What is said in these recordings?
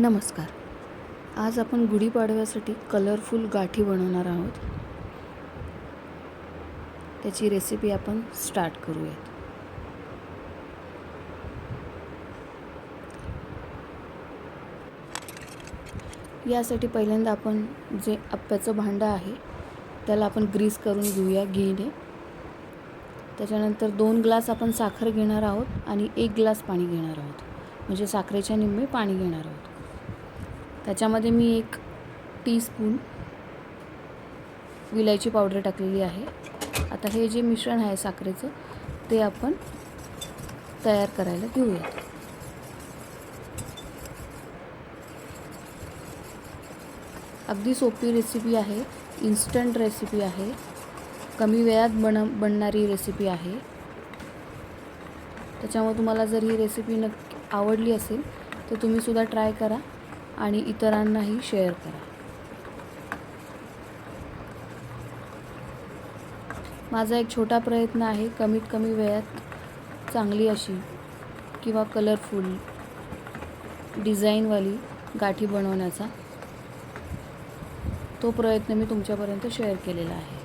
नमस्कार. आज आपण गुढीपाडव्यासाठी कलरफुल गाठी बनवणार आहोत. त्याची रेसिपी आपण स्टार्ट करूयात. यासाठी पहिल्यांदा आपण जे आप्प्याचं भांडं आहे त्याला आपण ग्रीस करून घेऊया घीने त्याच्यानंतर दोन ग्लास आपण साखर घेणार आहोत आणि एक ग्लास पाणी घेणार आहोत. म्हणजे साखरेच्या निम्मे पाणी घेणार आहोत. त्याच्यामध्ये मी एक टीस्पून विलायची पावडर टाकलेली आहे. आता हे जे मिश्रण आहे साखरेचं ते आपण तयार करायला घेऊयात. अगदी सोपी रेसिपी आहे इन्स्टंट रेसिपी आहे कमी वेळात बन बनणारी रेसिपी आहे. त्याच्यामुळे तुम्हाला जर ही रेसिपी नक्की आवडली असेल तर तुम्हीसुद्धा ट्राय करा. आणि इतरांनाही शेअर करा. माझा एक छोटा प्रयत्न आहे कमीत कमी वेळात चांगली अशी किंवा कलरफुल डिझाईनवाली गाठी बनवण्याचा तो प्रयत्न मी तुमच्यापर्यंत शेअर केलेला आहे.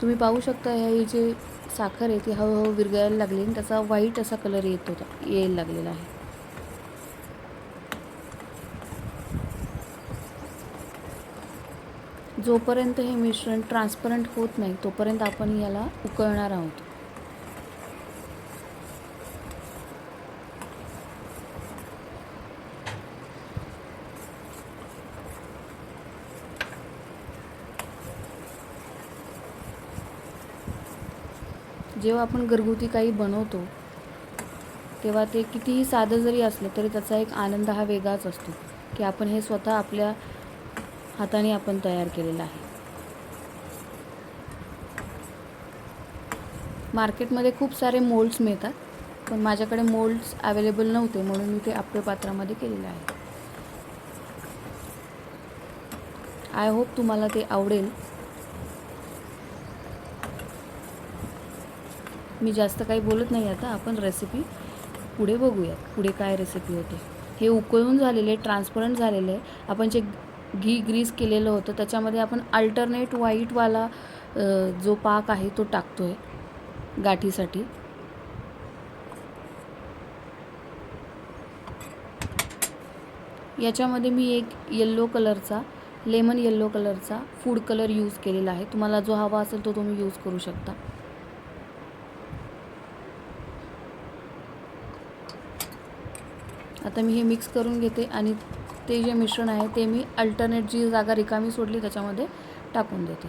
तुम्ही पाहू शकता हे जे साखर आहे ती हळूहळू विरघळायला लागली आणि त्याचा व्हाईट असा कलर येत होता यायला लागलेला आहे. जोपर्यंत हे मिश्रण ट्रान्सपरंट होत नाही तोपर्यंत आपण याला उकळणार आहोत. जेव्हा आपण घरगुती काही बनवतो तेव्हा ते कितीही साधं जरी असलं तरी त्याचा एक आनंद हा वेगळाच असतो की आपण हे स्वतः आपल्या हाताने आपण तयार केलेला आहे. मार्केटमध्ये खूप सारे मोल्ड्स मिळतात पण माझ्याकडे मोल्ड्स अवेलेबल नव्हते म्हणून मी ते आपल्या पात्रामध्ये केलेलं आहे. आय होप तुम्हाला ते आवडेल. मी जास्त काही बोलत नाही आता आपण रेसिपी पुढे बघूयात पुढे काय रेसिपी होते. हे उकळून झालेले ट्रान्सपरंट झालेले आपण जे घी ग्रीस केलेलं होतं. त्याच्यामध्ये आपण अल्टरनेट व्हाईटवाला जो पाक आहे तो टाकतो आहे गाठीसाठी. याच्यामध्ये मी एक येल्लो कलरचा लेमन येल्लो कलरचा फूड कलर यूज केलेला आहे. तुम्हाला जो हवा असेल तो तुम्ही यूज करू शकता. आता मी हे मिक्स करून घेते आणि ते जे मिश्रण आहे ते मी अल्टरनेट जी जागा रिकामी सोडली त्याच्यामध्ये टाकून देते.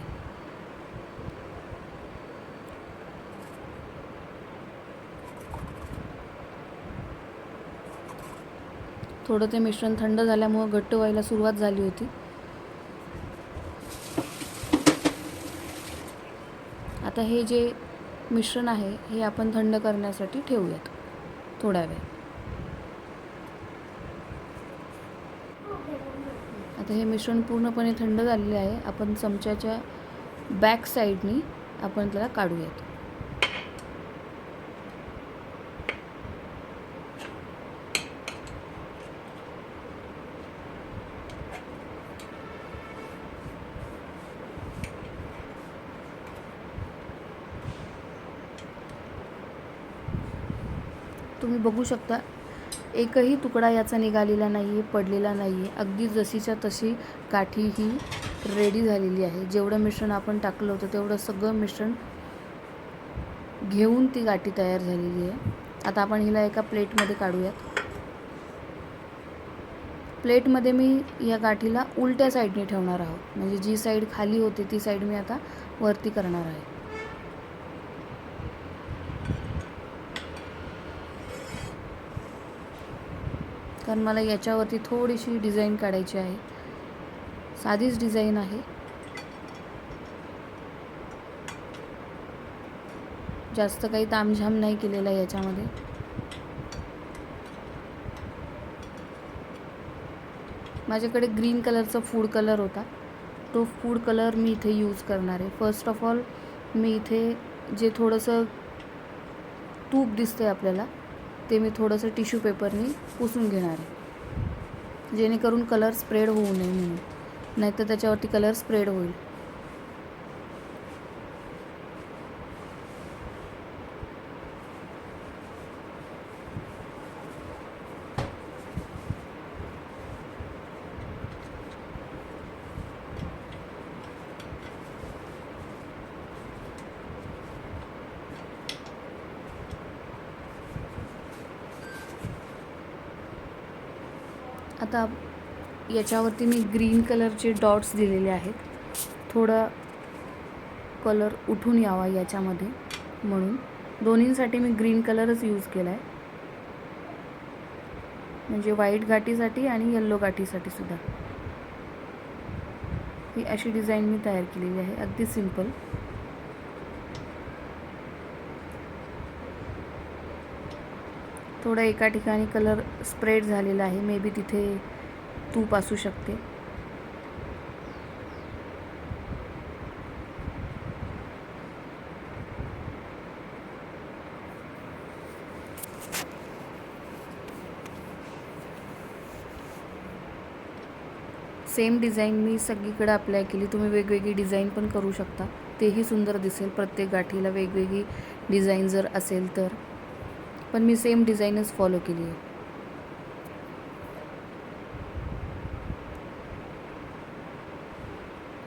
थोडं ते मिश्रण थंड झाल्यामुळं घट्ट व्हायला सुरुवात झाली होती. आता हे जे मिश्रण आहे हे आपण थंड करण्यासाठी ठेवूयात थोड्या वेळ. आता हे मिश्रण पूर्णपणे थंड झालेले आहे. आपण चमच्याच्या बॅक साईडनी आपण त्याला काढूयात. तुम्ही बघू शकता एकही तुकडा याचा निघालेला नाही आहे पडलेला नाही आहे अगदी जशीच्या तशी गाठी ही रेडी झालेली आहे. जेवढं मिश्रण आपण टाकलं होतं तेवढं सगळं मिश्रण घेऊन ती गाठी तयार झालेली आहे. आता आपण हिला एका प्लेटमध्ये काढूयात. प्लेटमध्ये मी या गाठीला उलट्या साईडने ठेवणार आहोत. म्हणजे जी साईड खाली होती ती साईड मी आता वरती करणार आहे. कारण मला याच्यावरती थोडीशी डिझाईन काढायची आहे. साधीच डिझाईन आहे. जास्त काही तामझाम नाही केलेला याच्यामध्ये. माझ्याकडे ग्रीन कलरचा फूड कलर होता. तो फूड कलर मी इथे यूज करणार आहे. फर्स्ट ऑफ ऑल मी इथे जे थोडंसं तूप दिसतं आहे आपल्याला ते मी थोडंसं टिश्यू पेपरनी पुसून घेणार आहे. जेणेकरून कलर स्प्रेड होऊ नये म्हणून. नाहीतर त्याच्यावरती कलर स्प्रेड होईल. आता याच्यावरती मी ग्रीन कलरचे डॉट्स दिलेले आहेत. थोडा कलर उठून यावा याच्यामध्ये म्हणून. दोन्हींसाठी मी ग्रीन कलरच यूज केला आहे म्हणजे व्हाईट गाठीसाठी आणि येल्लो गाठीसाठी सुद्धा. ही अशी डिझाईन मी तयार केलेली आहे. अगदी सिंपल. थोडा एका ठिकाणी कलर स्प्रेड झालेला आहे. मे बी तिथे तूप असू शकते. सेम डिझाईन मी सगळीकडे अप्लाय केली. तुम्ही वेगवेगळी डिझाईन पण करू शकता. तेही सुंदर दिसेल. प्रत्येक गाठीला वेगवेगळी डिझाईन जर असेल तर. पण मी सेम डिझाईनच फॉलो केली आहे.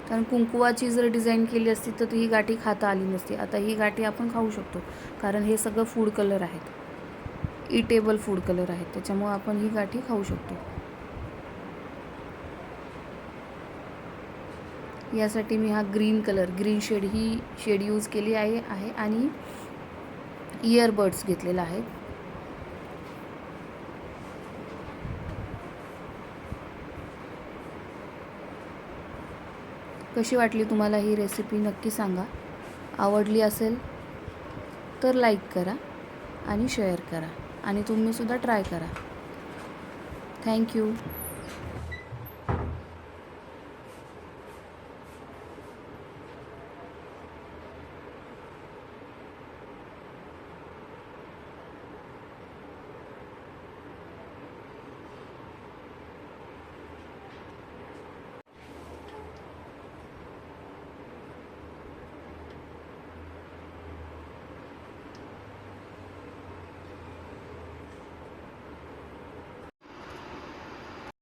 कारण कुंकुवाची जर डिझाईन केली असती तर ही गाठी खाता आली नसती. आता ही गाठी आपण खाऊ शकतो. कारण हे सगळं फूड कलर आहेत. इटेबल फूड कलर आहेत. त्याच्यामुळं आपण ही गाठी खाऊ शकतो. यासाठी मी हा ग्रीन कलर ग्रीन शेड ही शेड यूज केली आहे आहे आणि इयरबड्स घेतलेला आहे कशी वाटली तुम्हाला ही रेसिपी नक्की सांगा. आवडली असेल तर लाईक करा आणि शेअर करा आणि तुम्हीसुद्धा ट्राय करा. थँक्यू